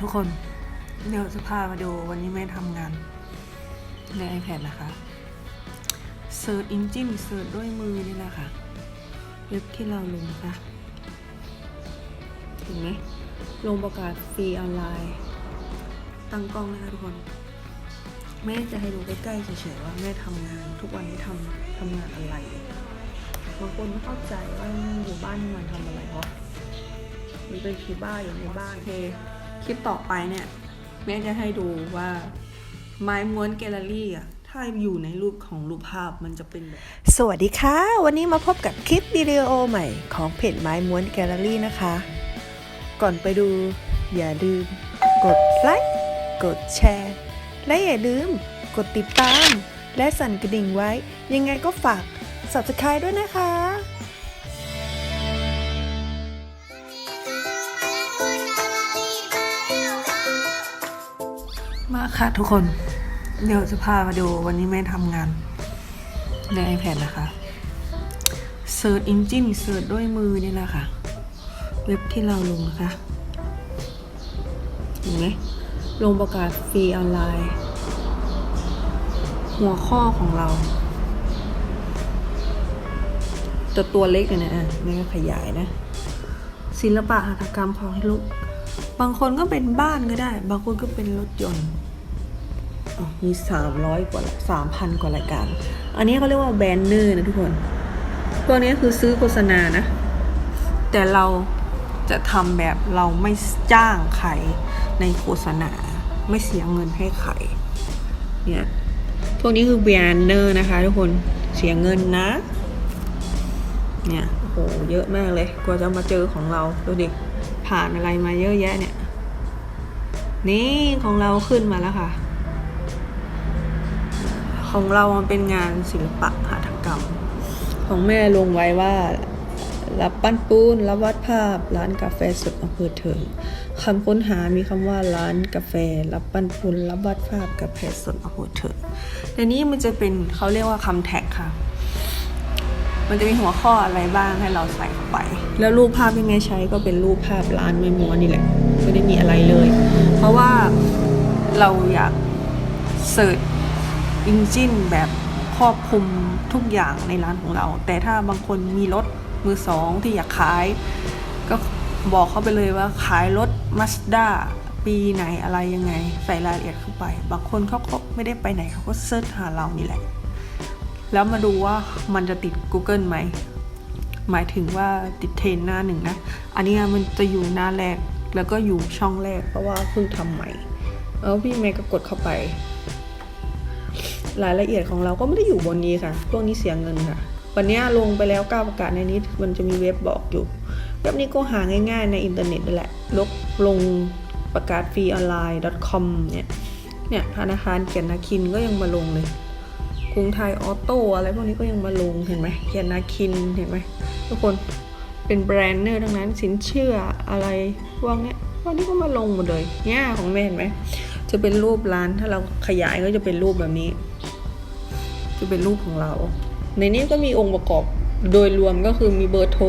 ทุกคน เดี๋ยวจะพามาดูวันนี้แม่ทำงาน ใน iPad นะคะเซิร์ชอินจินเซิร์ชด้วยมือนี่แหละค่ะเว็บที่เราลงนะคะเห็นไหมลงประกาศฟรีออนไลน์ ตั้งกล้องนะคะทุกคน แม่จะให้ดูใกล้ๆเฉยๆว่าแม่ทำงาน ทุกวันนี้ทำทำงานอะไรบางคนไม่เข้าใจว่าอยู่บ้านมันทำอะไรเพราะมันเป็นคีบ้าอยู่ในบ้านเค คลิปต่อไปเนี่ย แม่จะให้ดูว่าไม้ม้วนแกลเลอรี่อะถ้าอยู่ในรูปของรูปภาพมันจะเป็นแบบสวัสดีค่ะ วันนี้มาพบกับคลิปวิดีโอใหม่ของเพจไม้ม้วนแกลเลอรี่นะคะ ก่อนไปดูอย่าลืม กดไลค์กดแชร์ และอย่าลืม กดติดตาม และสั่นกระดิ่งไว้ ยังไงก็ฝาก subscribe ด้วยนะคะ ค่ะทุกคน เดี๋ยวจะพามาดูวันนี้แม่ทำงาน ใน iPad นะคะเซิร์ชอินจินเซิร์ชด้วยมือนี่แหละค่ะ เว็บที่เราลงนะคะเห็นไหมลงประกาศฟรีออนไลน์ หัวข้อของเราตัวตัวเล็กเลยนะอะแม่ก็ขยายนะ ศิลปะหัตถกรรมพอให้ลุกบางคนก็เป็นบ้านก็ได้ บางคนก็เป็นรถยนต์ มีสามร้อยกว่าสามพันกว่ารายการ อันนี้เขาเรียกว่าแบนเนอร์นะทุกคนพวนี้คือซื้อโฆษณานะ แต่เราจะทำแบบเราไม่จ้างใครในโฆษณา ไม่เสียเงินให้ใคร เนี่ย พวกนี้คือแบนเนอร์นะคะทุกคน เสียเงินนะ เนี่ย โอ้โห เยอะมากเลย กว่าจะมาเจอของเรา ดูดิ ผ่านอะไรมาเยอะแยะเนี่ย นี่ของเราขึ้นมาแล้วค่ะ ของเรามันเป็นงานศิลปะหัตถกรรม ของแม่ลงไว้ว่ารับปั้นปูนรับวาดภาพ ร้านกาแฟสดอำเภอเถิงคำค้นหามีคำว่าร้านกาแฟ รับปั้นปูนรับวาดภาพกาแฟสดอำเภอเถิงแต่นี้มันจะเป็นเขาเรียกว่าคำแท็กค่ะ มันจะมีหัวข้ออะไรบ้างให้เราใส่เข้าไป แล้วรูปภาพที่แม่ใช้ก็เป็นรูปภาพร้านไม่ม้วนนี่แหละไม่ได้มีอะไรเลย เพราะว่าเราอยากเสิร์ช อินจินแบบครอบคลุมทุกอย่างในร้านของเรา แต่ถ้าบางคนมีรถมือสองที่อยากขาย ก็บอกเขาไปเลยว่าขายรถ Mazda ปีไหนอะไรยังไง ใส่รายละเอียดเข้าไป บางคนเขาก็ไม่ได้ไปไหนเขาก็เสิร์ชหาเรานี่แหละ แล้วมาดูว่ามันจะติด Google ไหม หมายถึงว่าติดเทรนหน้าหนึ่งนะ อันนี้มันจะอยู่หน้าแรกแล้วก็อยู่ช่องแรกเพราะว่าเพิ่งทำใหม่แล้วพี่เมย์ก็กดเข้าไป รายละเอียดของเราก็ไม่ได้อยู่บนนี้ค่ะ พวกนี้เสียเงินค่ะ วันนี้ลงไปแล้วก้าประกาศในนี้มันจะมีเว็บบอกอยู่ เว็บนี้ก็หาง่ายๆในอินเทอร์เน็ตนั่นแหละลกลงประกาศฟรีออนไลน์ .com เนี่ยเนี่ยธนาคารเกียรตินาคินก็ยังมาลงเลยกรุงไทยออโต้อะไรพวกนี้ก็ยังมาลงเห็นไหมเกียรตินาคินเห็นไหมทุกคนเป็นแบรนด์เนอร์ทั้งนั้นสินเชื่ออะไรพวกเนี้ยพวกนี้ก็มาลงหมดเลยเนี่ยของแม่เห็นไหมจะเป็นรูปร้านถ้าเราขยายก็จะเป็นรูปแบบนี้ จะเป็นรูปของเรา ในนี้ก็มีองค์ประกอบโดยรวมก็คือมีเบอร์โทร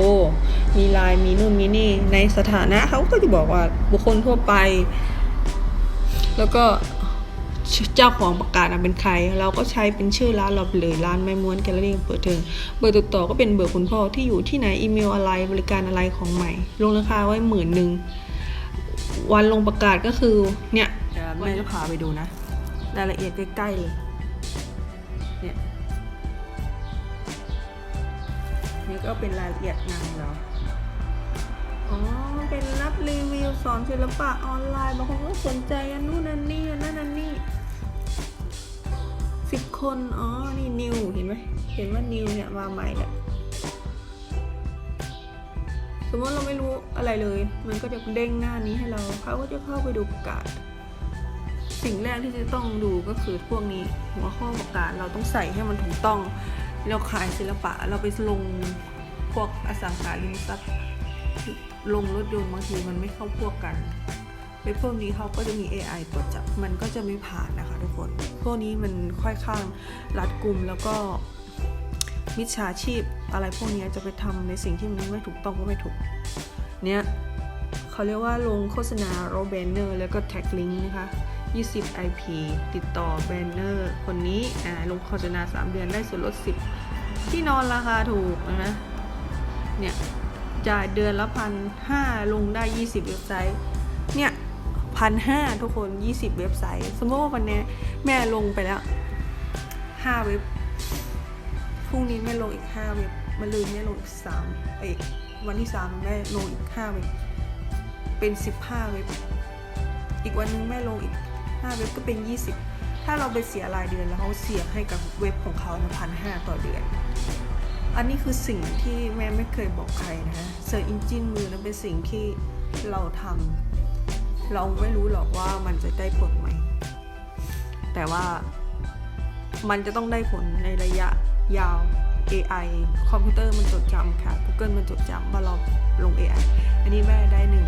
มีไลน์ มีนู่น มีนี่ ในสถานะเขาก็จะบอกว่าบุคคลทั่วไป แล้วก็เจ้าของประกาศเป็นใคร เราก็ใช้เป็นชื่อร้านเราเลยร้านไม้ม้วนแกลเลอรี่เปิดเทิงเบอร์ติดต่อก็เป็นเบอร์คุณพ่อที่อยู่ที่ไหนอีเมลอะไรบริการอะไรของใหม่ ลงราคาไว้หมื่นหนึ่งวันลงประกาศก็คือเนี่ยแม่จะพาไปดูนะรายละเอียดใกล้ๆเลย ก็เป็นรายละเอียดงานเราอ๋อ เป็นรับรีวิวสอนศิลปะออนไลน์บางคนก็สนใจอันนู้นอันนี้อันนั้นอันนี้สิบคน อ๋อ นี่นิวเห็นไหมเห็นว่านิวเนี่ยมาใหม่แหละสมมติเราไม่รู้อะไรเลย มันก็จะเด้งหน้านี้ให้เราเขาก็จะเข้าไปดูประกาศ สิ่งแรกที่จะต้องดูก็คือพวกนี้หัวข้อประกาศเราต้องใส่ให้มันถูกต้อง เราขายศิลปะเราไปลงพวกอสังหาริมทรัพย์ลงรถยนต์บางทีมันไม่เข้าพวกกันไอ้พวกนี้เขาก็จะมี AI ตรวจจับมันก็จะไม่ผ่านนะคะทุกคน พวกนี้มันค่อยข้างรัดกุมแล้วก็มิจฉาชีพอะไรพวกนี้จะไปทำในสิ่งที่มันไม่ถูกต้องก็ไม่ถูก เนี้ยเขาเรียกว่าลงโฆษณาโรแบนเนอร์แล้วก็แท็กลิงก์นะคะ 20 IP ติดต่อแบนเนอร์คนนี้ลงโฆษณา 3 เดือนได้ส่วนลด 10 ที่นอนราคาถูกนะ เนี่ยจ่ายเดือนละพันห้าลงได้ 20 เว็บไซต์ เนี่ยพันห้าทุกคน 20 เว็บไซต์ สมมติว่าวันนี้แม่ลงไปแล้ว5เว็บพรุ่งนี้แม่ลงอีก5เว็บมาลืนแม่ลงอีก3เอ้วันที่3แม่ลงอีก5เว็บเป็น15เว็บ อีกวันนึงแม่ลงอีก5เว็บก็เป็น20ถ้าเราไปเสียรายเดือนแล้วเขาเสียให้กับเว็บของเขานพันห้าต่อเดือน อันนี้คือสิ่งที่แม่ไม่เคยบอกใครนะเซิร์ชอินจินมือนั้นเป็นสิ่งที่เราทำเราไม่รู้หรอกว่ามันจะได้ผลไหม แต่ว่ามันจะต้องได้ผลในระยะยาว AI คอมพิวเตอร์มันจดจำค่ะ Google มันจดจำว่าเราลง AI อันนี้แม่ได้หนึ่ง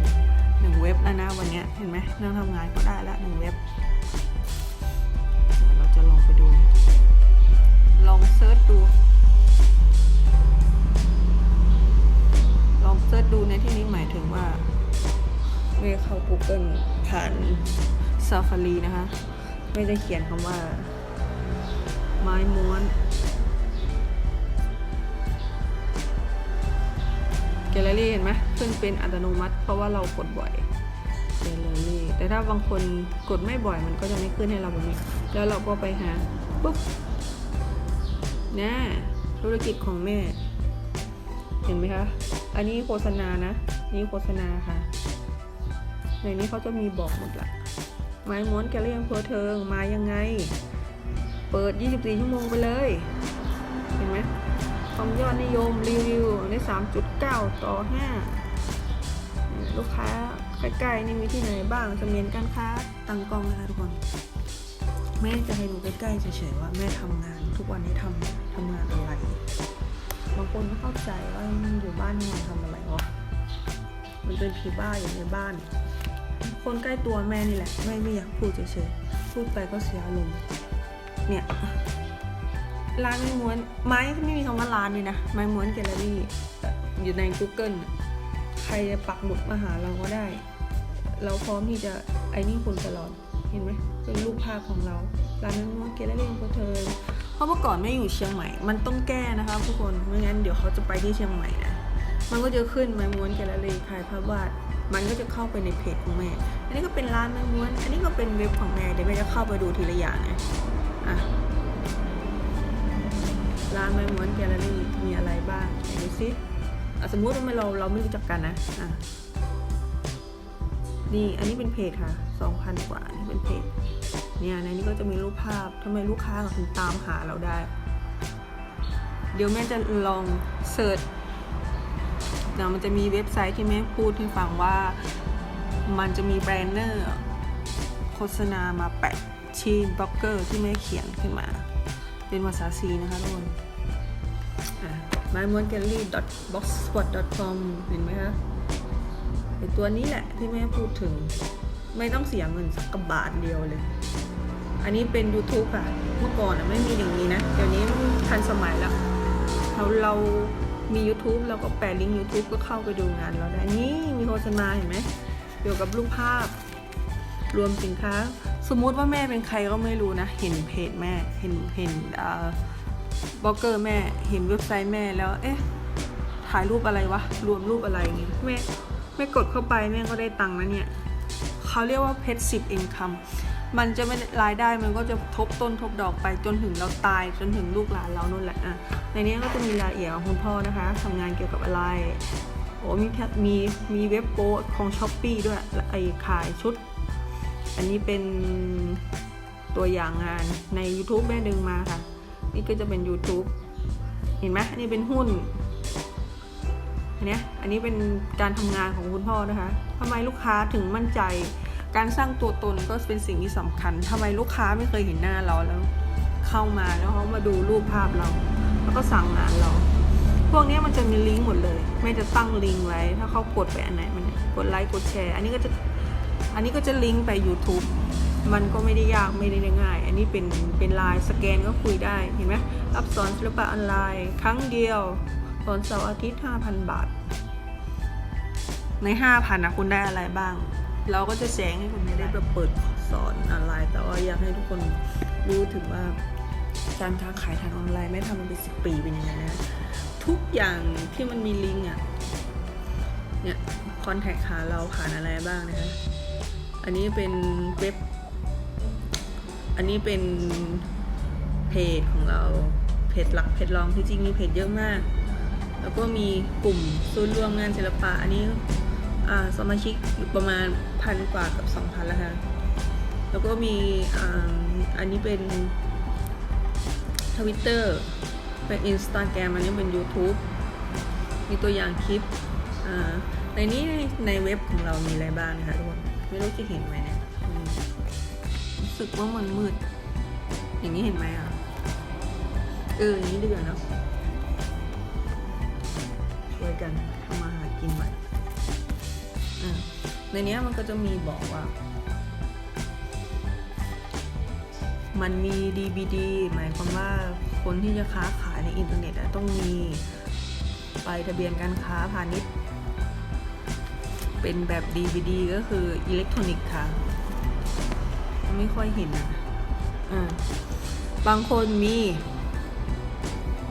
หนึ่งเว็บแล้วนะวันนี้เห็นไหมนั่งทำงานก็ได้ละหนึ่งเว็บเราจะลองไปดู ลองเซิร์ชดู องเซิร์ชดูในที่นี้หมายถึงว่าเมื่อเข้า Google ผ่าน Safari นะคะ ไม่ได้เขียนคำว่า ไม้ม้วน แกลเลอรี่เห็นไหมขึ้นเป็นอัตโนมัติ เพราะว่าเรากดบ่อยแกลเลอรี่ แต่ถ้าบางคนกดไม่บ่อยมันก็จะไม่ขึ้นให้เราแบบนี้ แล้วเราก็ไปหาปุ๊บเนี่ยธุรกิจของแม่ เห็นไหมคะ อันนี้โฆษณานะนี่โฆษณาค่ะ ในนี้เขาจะมีบอกหมดละไม้ม้วนแกเลียงเพอเทิงมายังไง เปิด 24 ชั่วโมงไปเลย เห็นไหมความยอดนิยมรีวิวใน 3.9 ต่อ 5 ลูกค้าใกล้ๆนี่มีที่ไหนบ้างเสมียนการค้าตังกองนะคะทุกคน แม่จะให้ดูใกล้ๆเฉยๆว่าแม่ทำงานทุกวันนี้ทำทำงานอะไร บางคนไม่เข้าใจว่ามันอยู่บ้านนอนทำอะไรวะมันเป็นผีบ้าอยู่ในบ้าน คนใกล้ตัวแม่นี่แหละไม่ไม่อยากพูดเฉยๆพูดไปก็เสียอารมณ์เนี่ยร้านไม้ม้วนไม้ไม่มีคำว่าร้านเลยนะไม้ม้วนแกลเลอรี่อยู่ใน Google ใครจะปักหมุดมาหาเราก็ได้ เราพร้อมที่จะไอ้นี่คุณตลอดเห็นไหมเป็นรูปภาพของเราร้านไม้ม้วนแกลเลอรี่ของเธอ ราะเมื่อก่อนไม่อยู่เชียงใหม่ มันต้องแก้นะคะทุกคน ไม่งั้นเดี๋ยวเขาจะไปที่เชียงใหม่นะ มันก็จะขึ้นไม้ม้วนแกลเลอรี่ขายภาพวาด มันก็จะเข้าไปในเพจของแม่ อันนี้ก็เป็นร้านไม้ม้วน อันนี้ก็เป็นเว็บของแม่ เดี๋ยวแม่จะเข้าไปดูทีละอย่างนะอะ ร้านไม้ม้วนแกลเลอรี่มีอะไรบ้างดูซิอะสมมุติว่าไม่เราเราไม่รู้จักกันนะ อะ นี่ อันนี้เป็นเพจค่ะ 2,000 กว่า นี่เป็นเพจ เนี่ยในนี้ก็จะมีรูปภาพทำไมลูกค้าถึงตามหาเราได้ เดี๋ยวแม่จะลองเสิร์ชนะมันจะมีเว็บไซต์ที่แม่พูดให้ฟังว่ามันจะมีแบรนเนอร์โฆษณามาแปะชีนบล็อกเกอร์ที่แม่เขียนขึ้นมา เป็นภาษาซีนะคะทุกคนอะ m y m o n g a l l e r y b o x s p o t c o m เห็นไหมคะไอตัวนี้แหละที่แม่พูดถึง ไม่ต้องเสียเงินสักกบาทเดียวเลย อันนี้เป็น YouTube ค่ะ เมื่อก่อนอะไม่มีอย่างนี้นะ เดี๋ยวนี้ทันสมัยแล้วเราเรามี YouTube เราก็แปะลิงก์ YouTube ก็เข้าไปดูงานเราได้ นี่มีโฆษณาเห็นไหมเกี่ยวกับรูปภาพ รวมสินค้า สมมุติว่าแม่เป็นใครก็ไม่รู้นะ เห็นเพจแม่ เห็นเห็นบล็อกเกอร์แม่ เห็นเว็บไซต์แม่แล้ว เอ๊ะ ถ่ายรูปอะไรวะ รวมรูปอะไรอย่างงี้แม่แม่กดเข้าไปแม่ก็ได้ตังค์นะเนี่ย เขาเรียกว่าเพชรสิบอินคัมมันจะไม่รายได้มันก็จะทบต้นทบดอกไปจนถึงเราตายจนถึงลูกหลานเรานู่นแหละอะในนี้ก็จะมีรายละเอียดของคุณพ่อนะคะทำงานเกี่ยวกับอะไรโอ้มีแค่มีมีเว็บโปของช้อปปีด้วยไอ้ขายชุด อันนี้เป็นตัวอย่างงานใน YouTube แม่ดึงมาค่ะ นี่ก็จะเป็น YouTube เห็นไหมนนี้เป็นหุ้น เนี้ยอันนี้เป็นการทำงานของคุณพ่อนะคะทำไมลูกค้าถึงมั่นใจ การสร้างตัวตนก็เป็นสิ่งที่สำคัญทำไมลูกค้าไม่เคยเห็นหน้าเราแล้ว เข้ามาแล้วเขามาดูรูปภาพเรา แล้วก็สั่งงานเรา พวกนี้มันจะมีลิงก์หมดเลยแม่จะตั้งลิงก์ไว้ ถ้าเขากดไปอันไหนมันกดไลค์กดแชร์ อันนี้ก็จะอันนี้ก็จะลิงก์ไป YouTube มันก็ไม่ได้ยากไม่ได้ง่าย อันนี้เป็นเป็นไลน์สแกนก็คุยได้เห็นไหมรับสอนศิลปะออนไลน์ ครั้งเดียว สอนเสาร์อาทิตย์ 5,000 บาท ในห้าพันนะคุณได้อะไรบ้าง เราก็จะแจ้งให้คุณได้แบบเปิดสอนอะไรแต่ว่าอยากให้ทุกคนรู้ถึงว่าการค้าขายทางออนไลน์ไม่ทำมาเป็นสิบปีเป็นยังไงนะทุกอย่างที่มันมีลิงก์อะเนี่ยคอนแทคหาเราผ่านอะไรบ้างนะคะ อันนี้เป็นเว็บ อันนี้เป็นเพจของเรา เพจหลักเพจรองที่จริงมีเพจเยอะมาก แล้วก็มีกลุ่มศูนย์รวมงานศิลปะ อันนี้สมาชิกอยู่ประมาณพันกว่ากับสองพันแล้วค่ะ แล้วก็มีอ,อันนี้เป็นทวิตเตอร์เป็นอินสตาแกรมอันนี้เป็น YouTube มีตัวอย่างคลิปอ่าในนี้ในเว็บของเรามีอะไรบ้างนะคะทุกคน ไม่รู้จะเห็นไหมเนี่ยรู้สึกว่ามันมืด อย่างนี้เห็นไหมอะ เออ อย่างนี้ดีกว่าเนอะ วยกันทำมาหากินใหม่อ่าในนี้มันก็จะมีบอกว่า มันมี DVD หมายความว่าคนที่จะค้าขายในอินเทอร์เน็ตต้องมีใบทะเบียนการค้าพาณิชย์ เป็นแบบ DVD ก็คืออิเล็กทรอนิกส์ค่ะ ไม่ค่อยเห็นอะบางคนมี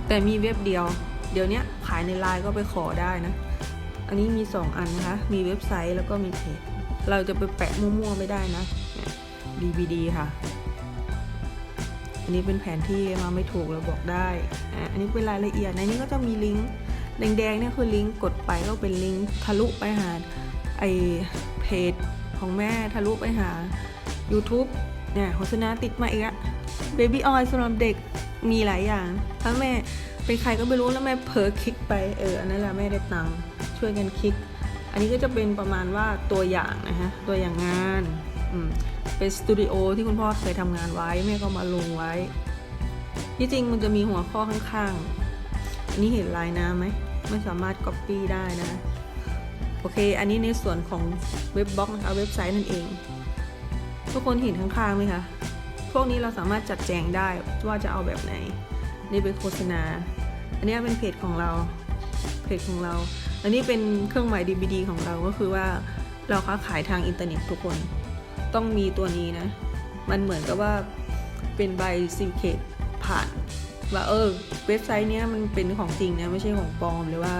แต่มีเว็บเดียว เดี๋ยวนี้ขายในไลน์ก็ไปขอได้นะ อันนี้มี 2 อันนะคะ มีเว็บไซต์แล้วก็มีเพจ เราจะไปแปะมั่วๆไม่ได้นะ DVD ค่ะ อันนี้เป็นแผนที่มาไม่ถูกเราบอกได้ อันนี้เป็นรายละเอียด ในนี้ก็จะมีลิงก์แดงๆเนี่ยคือลิงก์กดไปก็เป็นลิงก์ทะลุไปหาไอเพจของแม่ทะลุไปหา YouTube เนี่ยโฆษณาติดมาอีกอะ Baby Oil สำหรับเด็กมีหลายอย่างถ้าแม่ เป็นใครก็ไม่รู้แล้วแม่เผลอคลิกไปเอออันนั้นแหละแม่ได้ตังค์ช่วยกันคลิก อันนี้ก็จะเป็นประมาณว่าตัวอย่างนะฮะตัวอย่างงานอืมเป็นสตูดิโอที่คุณพ่อเคยทำงานไว้แม่ก็มาลงไว้ ที่จริงมันจะมีหัวข้อข้างๆ อันนี้เห็นลายน้ำไหมไม่สามารถ Copy ได้นะ โอเค อันนี้ในส่วนของเว็บบล็อกนะคะเว็บไซต์นั่นเอง ทุกคนเห็นข้างๆไหมคะ พวกนี้เราสามารถจัดแจงได้ว่าจะเอาแบบไหน นี่เป็นโฆษณา อันนี้เป็นเพจของเรา เพจของเรา อันนี้เป็นเครื่องหมาย DVD ของเราก็คือว่าเราค้าขายทางอินเทอร์เน็ตทุกคน ต้องมีตัวนี้นะ มันเหมือนกับว่าเป็นใบซิลเคตผ่านว่าเออเว็บไซต์เนี้ยมันเป็นของจริงนะไม่ใช่ของปลอมหรือว่า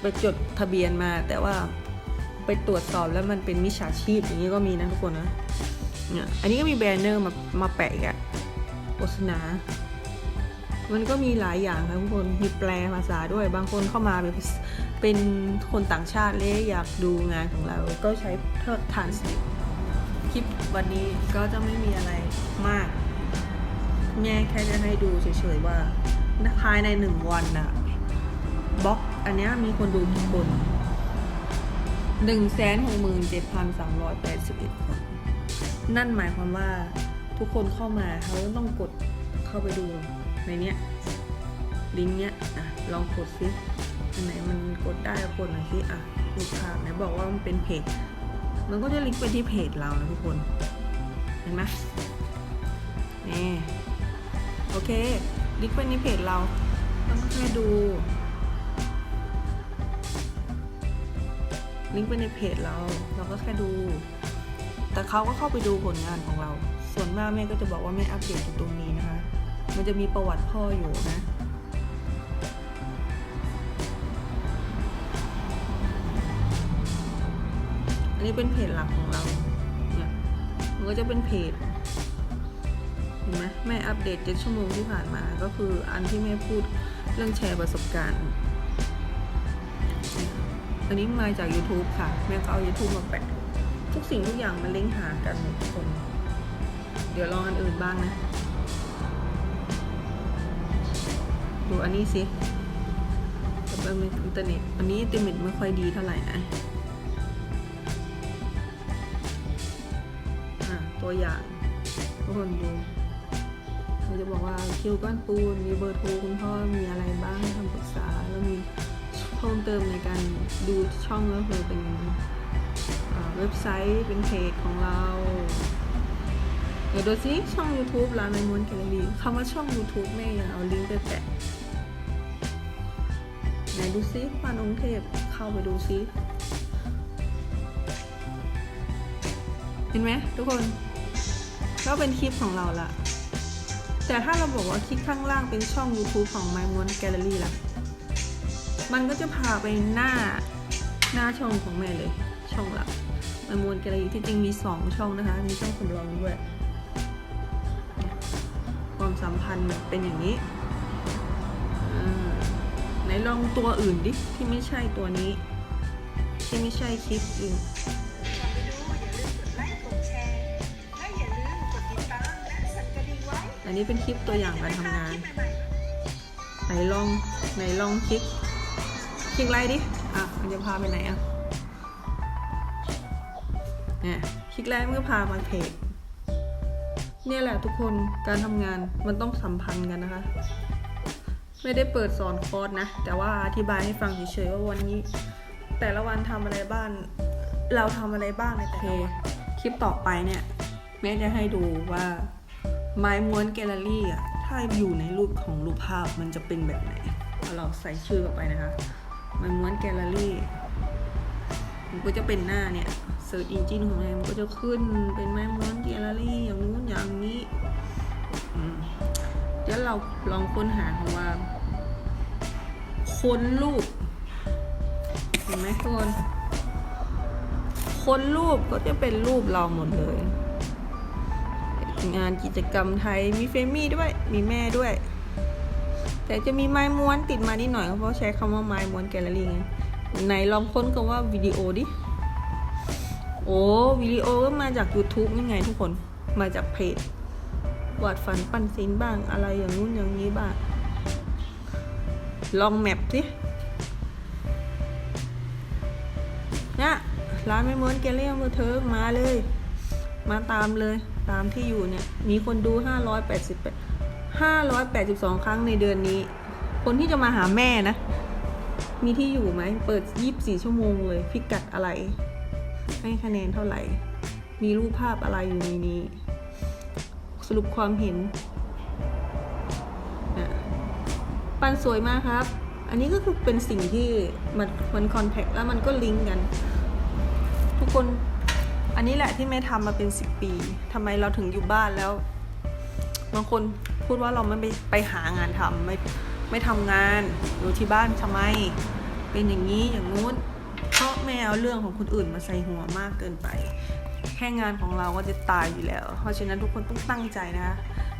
ไปจดทะเบียนมาแต่ว่าไปตรวจสอบแล้วมันเป็นมิจฉาชีพอย่างนี้ก็มีนะทุกคนนะเนี่ยอันนี้ก็มีแบนเนอร์มามาแปะอีกอะโฆษณา มันก็มีหลายอย่างครับทุกคนมีแปลภาษาด้วย บางคนเข้ามาเป็นเป็นคนต่างชาติเลยอยากดูงานของเรา ก็ใช้เทิดทานสิคลิปวันนี้ก็จะไม่มีอะไรมากแม่แค่จะให้ดูเฉยๆว่าภายในหนึ่งวันน่ะบล็อกอันนี้มีคนดูกี่คนหนึ่งแสนหกหมื่นเจ็ดพันสามร้อยแปดสิบเอ็ดคน นั่นหมายความว่าทุกคนเข้ามาเขาต้องกดเข้าไปดู ในเนี้ยลิงก์เนี้ยอะลองกดซิอันไหนมันกดได้กดหน่อยซิอะลูกค้าไหนบอกว่ามันเป็นเพจมันก็จะลิงก์ไปที่เพจเรานะทุกคนเห็นไหมนี่โอเค ลิงก์ไปในเพจเราเราก็แค่ดูลิงก์ไปในเพจเรา เราก็แค่ดู แต่เขาก็เข้าไปดูผลงานของเรา ส่วนมากแม่ก็จะบอกว่าแม่อัปเดตอยู่ตรงนี้นะคะ มันจะมีประวัติพ่ออยู่นะ อันนี้เป็นเพจหลักของเรา เนี่ย มันก็จะเป็นเพจ เห็นไหมแม่อัปเดตเจ็ดชั่วโมงที่ผ่านมา ก็คืออันที่แม่พูดเรื่องแชร์ประสบการณ์ อันนี้มาจาก YouTube ค่ะ แม่ก็เอา YouTube มาแปะ ทุกสิ่งทุกอย่างมันลิงก์หากันหมดทุกคน เดี๋ยวลองอันอื่นบ้างนะ ดูอันนี้สิกับอินเทอร์เน็ตอันนี้อินเทอร์เน็ตไม่ค่อยดีเท่าไหร่นะอะตัวอย่างทุกคนดูเราจะบอกว่าคิวก้อนปูน มีเบอร์โทรคุณพ่อ มีอะไรบ้างให้คำปรึกษา แล้วมีเพิ่มเติมในการดูช่องก็คือเป็นเว็บไซต์ เป็นเพจของเราเดี๋ยวดูซิช่อง YouTube ร้านในมวนแกลเลอรี่คำว่าช่อง YouTube แม่ยังเอาลิงก์ไปแปะ ไหนดูซิควานองเทพเข้าไปดูซิเห็นไหมทุกคนก็เป็นคลิปของเราละแต่ถ้าเราบอกว่าคลิปข้างล่างเป็นช่อง YouTube ของไมมูนแกลเลอรี่ล่ะ มันก็จะพาไปหน้าหน้าช่องของแม่เลย ช่องหลักไมมูนแกลเลอรี่ที่จริงมี 2 ช่องนะคะ มีช่องสำรองด้วย ความสัมพันธ์เป็นอย่างนี้ นลองตัวอื่นดิ ที่ไม่ใช่ตัวนี้ ที่ไม่ใช่คลิปอื่นอันนี้เป็นคลิปตัวอย่างการทำงาน ไหนลองไหนลองคลิก คลิกไลค์ดิ อะ มันจะพาไปไหนอะเนี่ยคลิกไลค์มันก็พามาเพจเนี่ยแหละทุกคนการทำงานมันต้องสัมพันธ์กันนะคะ ไม่ได้เปิดสอนคอร์สนะ แต่ว่าอธิบายให้ฟังเฉยๆว่าวันนี้ แต่ละวันทำอะไรบ้างเราทำอะไรบ้างในแต่ละวันคลิปต่อไปเนี่ยแม่จะให้ดูว่าไม้ม้วนแกลเลอรี่อะถ้าอยู่ในรูปของรูปภาพมันจะเป็นแบบไหนเอาเราใส่ชื่อเข้าไปนะคะไม้ม้วนแกลเลอรี่มันก็จะเป็นหน้าเนี่ยเซิร์ชอินจินของมันมันก็จะขึ้นเป็นไม้ม้วนแกลเลอรี่อย่างนู้นอย่างนี้อืมเดี๋ยวเราลองค้นหาคำว่า ค้นรูป เห็นไหมทุกคน ค้นรูปก็จะเป็นรูปเราหมดเลย งานกิจกรรมไทยมีเฟมี่ด้วย มีแม่ด้วย แต่จะมีไม้ม้วนติดมานิดหน่อยเพราะใช้คำว่าไม้ม้วนแกลเลอรี่ไงไหนลองค้นคำว่าวิดีโอดิ โอ้วิดีโอก็มาจาก YouTube นี่ไงทุกคน มาจากเพจวาดฝันปั้นศิลป์บ้างอะไรอย่างนู้นอย่างนี้บ้าง ลองแมปสิเนี่ยร้านไม่เหม้วนแกลเลอรี่มือเทิงมาเลย มาตามเลยตามที่อยู่เนี่ย มีคนดู 588 582 ครั้งในเดือนนี้ คนที่จะมาหาแม่นะ มีที่อยู่ไหม เปิด 24 ชั่วโมงเลย พิกัดอะไร ให้คะแนนเท่าไหร่ มีรูปภาพอะไรอยู่ในนี้ สรุปความเห็น ปันสวยมากครับ อันนี้ก็คือเป็นสิ่งที่มันมันคอนแทคแล้วมันก็ลิงก์กัน ทุกคนอันนี้แหละที่แม่ทำมาเป็นสิบปีทำไมเราถึงอยู่บ้านแล้วบางคนพูดว่าเราไม่ไปไปหางานทำไม่ไม่ทำงานอยู่ที่บ้านทำไม เป็นอย่างนี้อย่างนู้น เพราะแม่เอาเรื่องของคนอื่นมาใส่หัวมากเกินไป แค่งานของเราก็จะตายอยู่แล้ว เพราะฉะนั้นทุกคนต้องตั้งใจนะ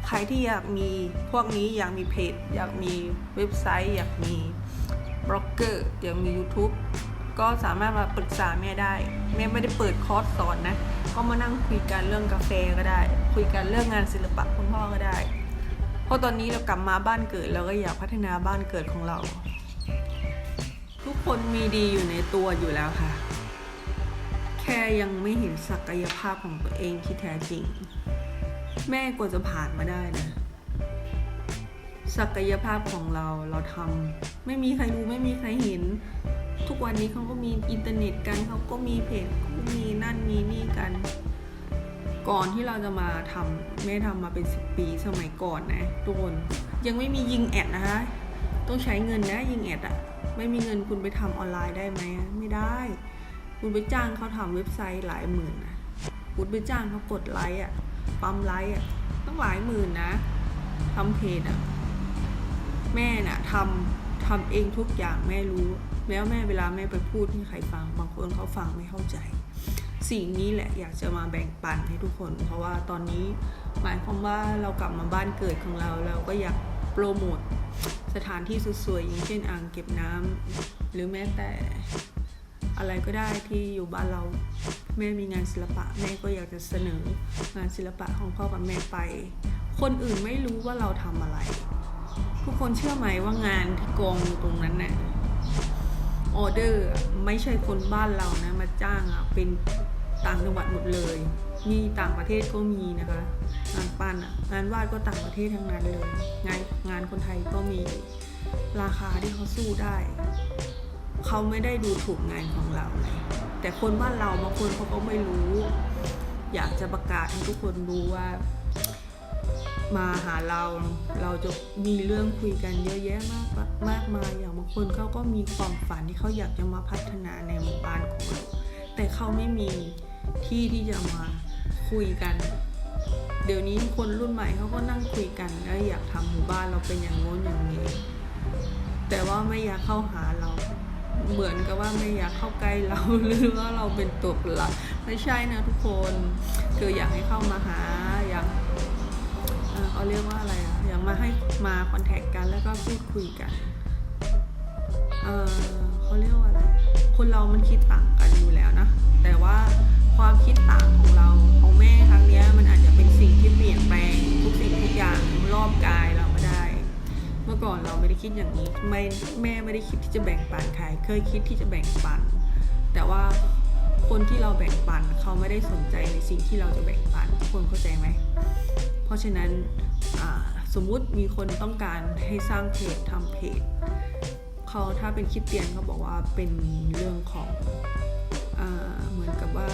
ใครที่อยากมีพวกนี้อยากมีเพจ อยากมีเว็บไซต์ อยากมีบล็อกเกอร์อยากมี YouTube ก็สามารถมาปรึกษาแม่ได้แม่ไม่ได้เปิดคอร์สสอนนะ ก็มานั่งคุยกันเรื่องกาแฟก็ได้ คุยกันเรื่องงานศิลปะคุณพ่อก็ได้ เพราะตอนนี้เรากลับมาบ้านเกิดเราก็อยากพัฒนาบ้านเกิดของเรา ทุกคนมีดีอยู่ในตัวอยู่แล้วค่ะ แค่ยังไม่เห็นศักยภาพของตัวเองที่แท้จริง แม่กว่าจะผ่านมาได้นะศักยภาพของเราเราทำไม่มีใครรู้ไม่มีใครเห็น ทุกวันนี้เขาก็มีอินเทอร์เน็ตกันเขาก็มีเพจเขาก็มีนั่นมีนี่กัน ก่อนที่เราจะมาทำแม่ทำมาเป็นสิบปีสมัยก่อนนะทุกคนยังไม่มียิงแอดนะคะต้องใช้เงินนะยิงแอดอะไม่มีเงินคุณไปทำออนไลน์ได้ไหมไม่ได้ คุณไปจ้างเขาทำเว็บไซต์หลายหมื่นนะคุณไปจ้างเขากดไลค์อะ ปั๊มไลค์อะต้องหลายหมื่นนะทำเพจอะแม่น่ะทำทำเองทุกอย่างแม่รู้ แล้วแม่เวลาแม่ไปพูดให้ใครฟัง บางคนเขาฟังไม่เข้าใจ สิ่งนี้แหละอยากจะมาแบ่งปันให้ทุกคน เพราะว่าตอนนี้หมายความว่าเรากลับมาบ้านเกิดของเราเราก็อยากโปรโมทสถานที่สวยๆอย่างเช่นอ่างเก็บน้ำหรือแม้แต่ อะไรก็ได้ที่อยู่บ้านเรา แม่มีงานศิลปะ แม่ก็อยากจะเสนองานศิลปะของพ่อกับแม่ไป คนอื่นไม่รู้ว่าเราทำอะไร ทุกคนเชื่อไหมว่างานที่กองอยู่ตรงนั้นน่ะออเดอร์ไม่ใช่คนบ้านเรานะมาจ้างอะเป็นต่างจังหวัดหมดเลย มีต่างประเทศก็มีนะคะ งานปั้นอะงานวาดก็ต่างประเทศทั้งนั้นเลย งานงานคนไทยก็มีราคาที่เขาสู้ได้ เขาไม่ได้ดูถูกงานของเราเลยแต่คนบ้านเราบางคนเขาก็ไม่รู้ อยากจะประกาศให้ทุกคนรู้ว่า มาหาเราเราจะมีเรื่องคุยกันเยอะแยะมากมากมายอย่างบางคนเขาก็มีความฝันที่เขาอยากจะมาพัฒนาในหมู่บ้านของเราแต่เขาไม่มีที่ที่จะมาคุยกัน เดี๋ยวนี้คนรุ่นใหม่เขาก็นั่งคุยกันแล้วอยากทำหมู่บ้านเราเป็นอย่างโน้นอย่างนี้แต่ว่าไม่อยากเข้าหาเรา เหมือนกับว่าไม่อยากเข้าใกล้เราหรือว่าเราเป็นตัวประหลาดไม่ใช่นะทุกคนคืออยากให้เข้ามาหาอยากเออเขาเรียกว่าอะไรอะอยากมาให้มาคอนแทคกันแล้วก็พูดคุยกันเออเขาเรียกว่าอะไรคนเรามันคิดต่างกันอยู่แล้วนะ แต่ว่าความคิดต่างของเราของแม่ครั้งนี้มันอาจจะเป็นสิ่งที่เปลี่ยนแปลงทุกสิ่งทุกอย่างรอบกายเรา เมื่อก่อนเราไม่ได้คิดอย่างนี้ไม่แม่ไม่ได้คิดที่จะแบ่งปันใคร เคยคิดที่จะแบ่งปัน แต่ว่าคนที่เราแบ่งปันเขาไม่ได้สนใจในสิ่งที่เราจะแบ่งปันทุกคนเข้าใจไหม เพราะฉะนั้นสมมุติมีคนต้องการให้สร้างเพจทำเพจเขาถ้าเป็นคิดเตียนเขาบอกว่าเป็นเรื่องของอเหมือนกับว่า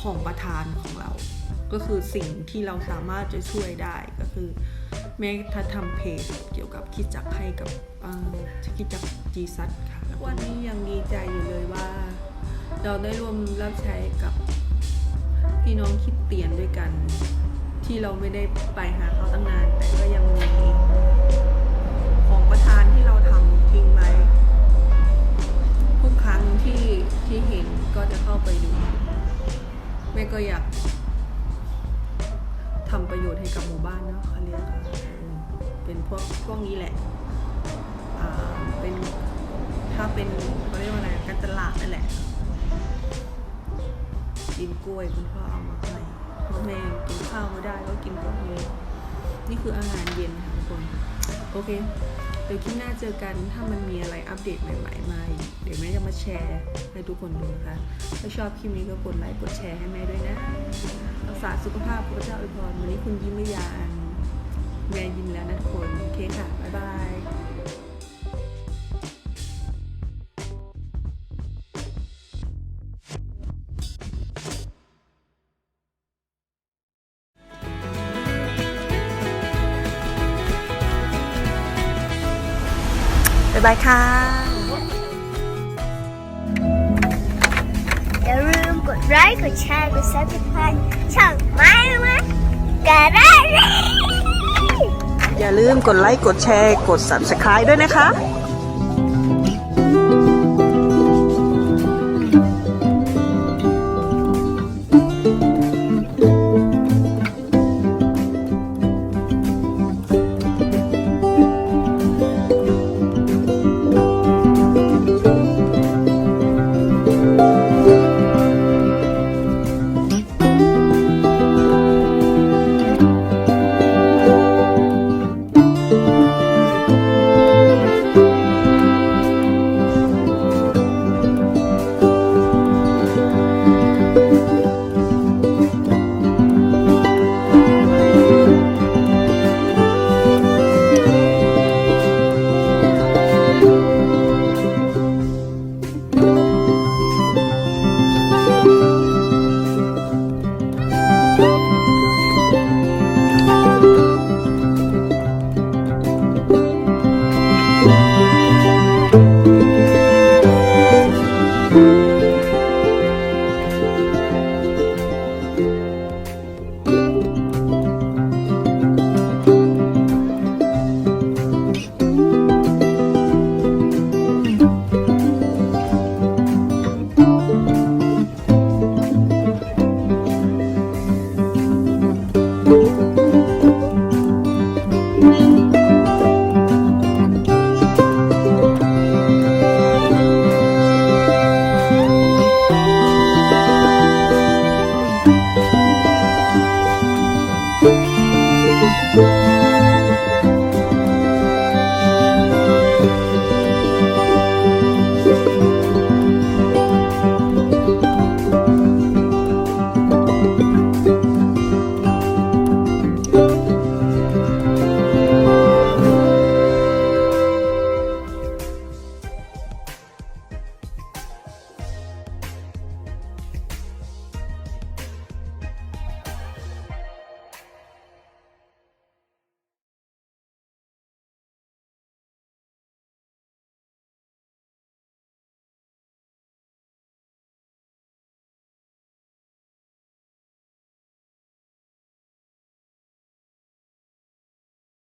ของประธานของเรา ก็คือสิ่งที่เราสามารถจะช่วยได้ก็คือ แม้ถ้าทำเพจเกี่ยวกับคิดจักให้กับอ่าคิดจักจีซัตค่ะวันนี้ยังดีใจอยู่เลยว่า เราได้ร่วมรับใช้กับพี่น้องคิดเตียนด้วยกัน ที่เราไม่ได้ไปหาเขาตั้งนาน แต่ก็ยังมีของประทานที่เราทำทิ้งไว้ทุกครั้งที่ที่เห็นก็จะเข้าไปดูแม่ก็อยาก ทำประโยชน์ให้กับหมู่บ้านเนาะเขาเรียกอะเป็นพวกพวกนี้แหละอ่าเป็นถ้าเป็นเขาเรียกว่าอะไรการตลาดนั่นแหละกินกล้วยคุณพ่อเอามาให้เพราะแม่กินข้าวไม่ได้ก็กินกล้วยนี่คืออาหารเย็นค่ะทุกคนโอเค เดี๋ยวคลิปหน้าเจอกันถ้ามันมีอะไรอัปเดตใหม่ๆมาเดี๋ยวแม่จะมาแชร์ให้ทุกคนดูนะคะถ้าชอบคลิปนี้ก็กดไลค์กดแชร์ให้แม่ด้วยนะรักษาสุขภาพพระเจ้าอวยพรวันนี้คุณยิ้มไม่ยานแม่ยิ้มแล้วนะทุกคนโอเคค่ะบ๊ายบายายบายค่ะ อย่าลืมกดไลค์กดแชร์กด subscribe ช่องไม้มากันได้เลยอย่าลืมกดไลค์กดแชร์กด subscribe ด้วยนะคะ